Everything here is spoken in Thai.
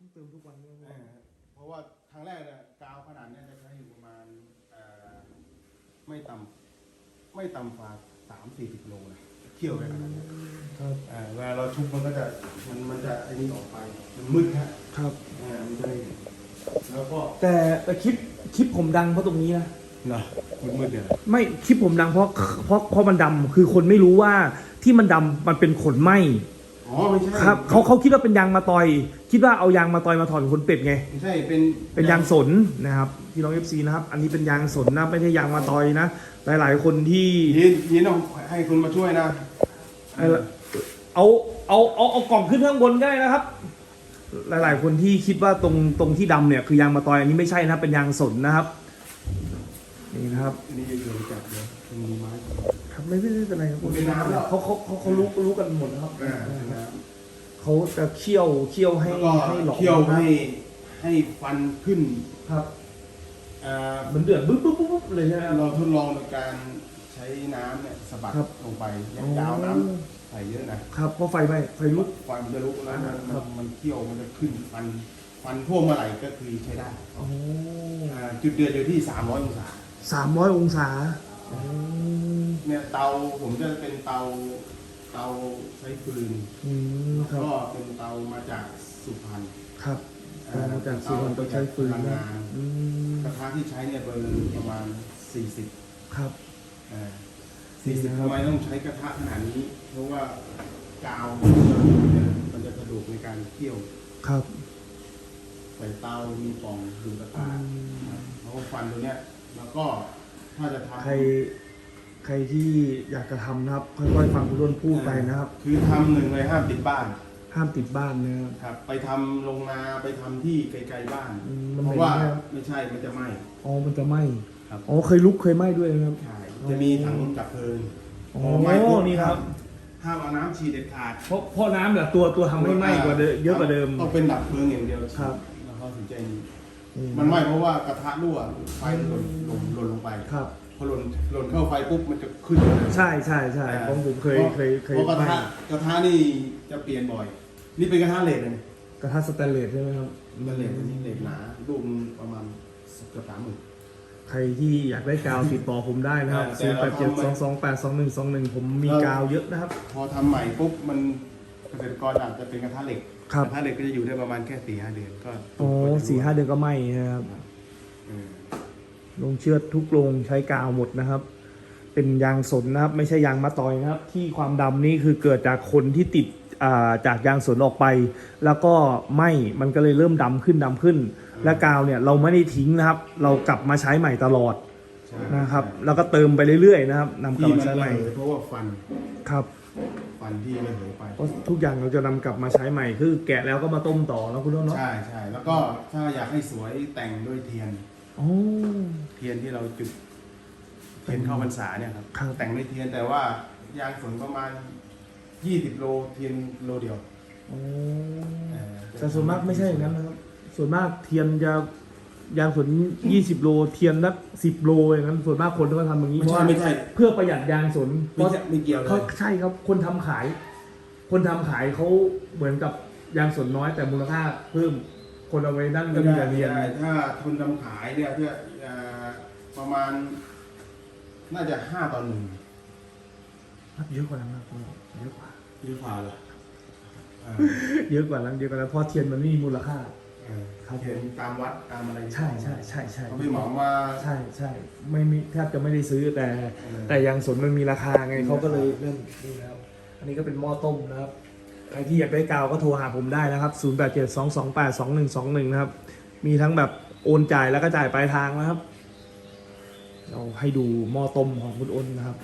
ต้องเติมทุกวันด้วยเออเพราะว่าครั้งแรกเนี่ยกาวขนาดเนี้ยจะใช้อยู่ประมาณเอ่อไม่ต่ำไม่ต่ำกว่าสามสี่สิบโลนะเคี่ยวไปขนาดเนี้ยครับเอ่อเวลาเราชุบมันก็จะมันมันจะไอ้นี่ออกไปมันมืดฮะครับเออมันจะไม่เห็นแล้วก็แต่แต่คลิปคลิปผมดังเพราะตรงนี้นะ เนาะมืดมืดๆเนี่ยไม่คลิปผมดังเพราะเพราะเพราะมันดำคือคนไม่รู้ว่าที่มันดำมันเป็นขนไหม อ๋อไม่ใช่ครับเขาเขาคิดว่าเป็นยางมาตอย คิดว่าเอายางมาตอยมาถอดขนเป็ดไง ไม่ใช่เป็นเป็นยางสนนะครับพี่น้องเอฟซีนะครับ อันนี้เป็นยางสนนะไม่ใช่ยางมาตอยนะหลายๆคนที่ยินยินเอาให้คุณมาช่วยนะ เอาเอาเอาเอากล่องขึ้นข้างบนก็ได้นะครับ หลาย ๆ คนที่คิดว่าตรงตรงที่ดำเนี่ยคือยางมาตอยอันนี้ไม่ใช่นะเป็นยางสนนะครับ นี่นะครับอันนี้อยู่ๆจับเดี๋ยวมันมีไม้ครับไม่ไม่ไม่เป็นไรครับเป็นน้ำแล้วเขาเขาเขาเขารู้รู้กันหมดนะครับอ่านะเขาจะเคี่ยวเคี่ยวให้แล้วก็ให้หลอกเคี่ยวนะให้ให้ฟันขึ้นครับเอ่อมันเดือดปุ๊บปุ๊บปุ๊บปุ๊บเลยใช่ไหมครับเราทดลองโดยการใช้น้ำเนี่ยสะบัดครับลงไปยัดยาวน้ำใส่เยอะนะครับเพราะไฟไหม้ไฟลุกไฟมันจะลุกแล้วมันครับมันเคี่ยวมันจะขึ้นฟันฟันท่วมเมื่อไหร่ก็คือใช้ได้โอ้อ่าจุดเดือดอยู่ที่ 300 องศา สามร้อยองศาโอ้เนี่ยเตาผมจะเป็นเตาเตาใช้ฟืนอืมครับก็เป็นเตามาจากสุพรรณครับอ่าเอาจากสุวรรณไปใช้ฟืนพลังนะงานอืมกระทะที่ใช้เนี่ยเบอร์ประมาณ 40ครับอ่านี่40นะครับทำไมต้องใช้กระทะขนาดนี้ เพราะว่ากาวมันจะสะดวกในการเคี่ยว ครับ ใส่เตามีปล่องดูกระอืทะมเพราะว่าฟันตัวเนี้ย แล้วก็ถ้าจะทำ ใครใครที่อยากจะทำนะครับ ค่อยๆฟังคุณต้นพูดไปนะครับ คือทำหนึ่งเลยห้ามติดบ้านห้ามติดบ้านนะครับ ครับ ไปทำลงนาไปทำที่ไกลๆบ้าน อืมมันเพเหม็นราะว่าไหมครับ ไม่ใช่มันจะไหม้ อ๋อมันจะไหม้ครับ อ๋อเคยลุกเคยไหม้ด้วยนะครับ ใช่จะมีถังดับเพลิงอ๋อพไหม้ปุ๊นี่ครับ ห้ามเอาน้ำฉีดเด็ดขาดเพราะเพราะน้ำเนี่ยตัวตัวทำให้ไหม้กว่าเดิมเยอะกว่าเดิม ต้องเป็นดับเพลิงอย่างเดียวครับ แล้วเขาถึงจะนี่ มันไหม้เพราะว่ากระทะรั่วไฟมันหล่นหล่นหล่นลงไปครับ พอหล่นหล่นเข้าไฟปุ๊บมันจะขึ้นเลยใช่ใช่ใช่ผมผมเคยเคยเคยเพราะกระไหม้ทะกระทะนี่จะเปลี่ยนบ่อย นี่เป็นกระทะเหล็กเลยกระทะสแตนเลสใช่ไหมครับ มันเหล็กอันนี้เหล็กหนาลูกประมาณเกือบสามหมื่น ใครที่อยากได้กาวติดต่อผมได้นะครับแต่0 เรา8 7ทำ2 2 8 2 1 2 1 ผมมีกาวเยอะนะครับ พอทำใหม่ปุ๊บมันเกษตรกรอาจจะเป็นกระทะเหล็กครับ กระทะเหล็กก็จะอยู่ได้ประมาณแค่สี่ห้าเดือนก็โอ้ สี่ห้าเดือนก็ไหม้นะครับเออลงเชือดทุกโรงใช้กาวหมดนะครับ เป็นยางสนนะครับ ไม่ใช่ยางมะตอยนะครับ ที่ความดำนี่คือเกิดจากคนที่ติดอ่าจากยางสนออกไป แล้วก็ไหม้มันก็เลยเริ่มดำขึ้นดำขึ้น และกาวเนี่ยเราไม่ได้ทิ้งนะครับ เรากลับมาใช้ใหม่ตลอดใช่นะครับ แล้วก็เติมไปเรื่อยๆนะครับนำกลับที่มามันใช้ใหม่เลยเพราะว่าฟันครับฟั นที่มันเหยไป เพราะทุกอย่างเราจะนำกลับมาใช้ใหม่ คือแกะแล้วก็มาต้มต่อแล้วคุณต้นเนาะใช่ใช่แล้วก็ถ้าอยากให้สวยแต่งด้วยเทียน อ๋อ เทียนที่เราจุด เทียนเข้าพรรษาเนี่ยครับ ครับ แต่งด้วยเทียนแต่ว่ายางสนประมาณยี่สิบโลเทียนโลเดียวอ๋อ เออแต่ส่วนมากไม่ใช่อย่างนั้นนะครับ ส่วนมากเทียนจะ ยางสน20โลเทียนละ10โลอย่างนั้นส่วนมากคนก็ทำอย่างนี้ไม่เพราะใช่ว่าไม่ใช่ เพื่อประหยัดยางสนเพไม่ราะ ใช่ไม่เกี่ยวเลเขายใช่ครับคนทำขาย คนทำขายเขาเหมือนกับยางสนน้อยแต่มูลค่าเพิ่มคนเอาไว้นั่นก็ไม่มีได้แต่เรียนไม่ได้ถ้าทุนทำขายเนี่ยที่เอ่อประมาณ น่าจะห้าต่อหนึ่งเยอะกว่านั้นมากเยอะกว่า หรือเปล่าล่ะเออเยอะกว่านั้นเยอะกว่านั้นเพราะเทียนมันไม่มีมูลค่า เออครับเห็นตามวัดตามอะไรใช่ใช่ใช่ใช่เขาไม่เหมาว่า ใช่ใช่ไม่มีแทบจะไม่ได้ซื้อแต่ เออ แต่ยางสนมันมีราคาไงมีราคาเขาก็เลยเริ่มนี่แล้ว อันนี้ก็เป็นหม้อต้มนะครับ ใครที่อยากได้กาวก็โทรหาผมได้นะครับ 0 8 7 2 2 8 2 1 2 1 นะครับ มีทั้งแบบโอนจ่ายแล้วก็จ่ายปลายทางนะครับ เราให้ดูหม้อต้มของคุณอ้นนะครับ